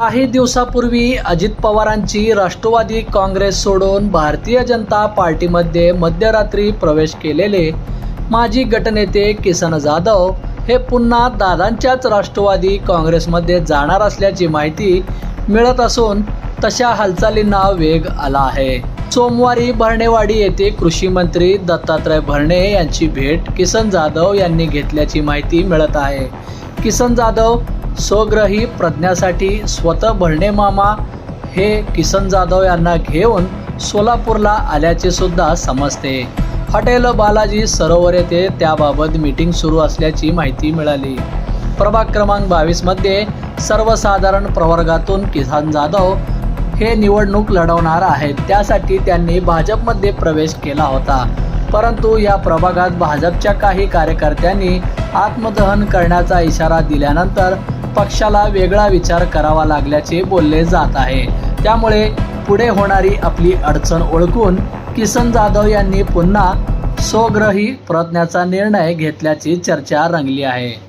काही दिवसापूर्वी अजित पवारांची राष्ट्रवादी काँग्रेस सोडून भारतीय जनता पार्टीमध्ये मध्यरात्री प्रवेश केलेले माजी गटनेते किसन जाधव हे पुन्हा दादांच्याच राष्ट्रवादी काँग्रेसमध्ये जाणार असल्याची माहिती मिळत असून तशा हालचालींना वेग आला आहे. सोमवारी भरणेवाडी येथे कृषी मंत्री दत्तात्रय भरणे यांची भेट किसन जाधव यांनी घेतल्याची माहिती मिळत आहे. किसन जाधव स्वग्रही प्रज्ञासाठी स्वतः भरणे मामा हे किसन जाधव यांना घेऊन सोलापूरला आल्याचे सुद्धा समजते. हॉटेल बालाजी सरोवर येथे त्याबाबत मीटिंग सुरू असल्याची माहिती मिळाली. प्रभाग क्रमांक बावीसमध्ये सर्वसाधारण प्रवर्गातून किसन जाधव हे निवडणूक लढवणार आहेत. त्यासाठी त्यांनी भाजपमध्ये प्रवेश केला होता. परंतु या प्रभागात भाजपच्या काही कार्यकर्त्यांनी आत्मदहन करण्याचा इशारा दिल्यानंतर पक्षाला वेगळा विचार करावा लागल्याचे बोलले जात आहे. त्यामुळे पुढे होणारी आपली अडचण ओळखून किसन जाधव यांनी पुन्हा स्वग्रही प्रयत्नाचा निर्णय घेतल्याची चर्चा रंगली आहे.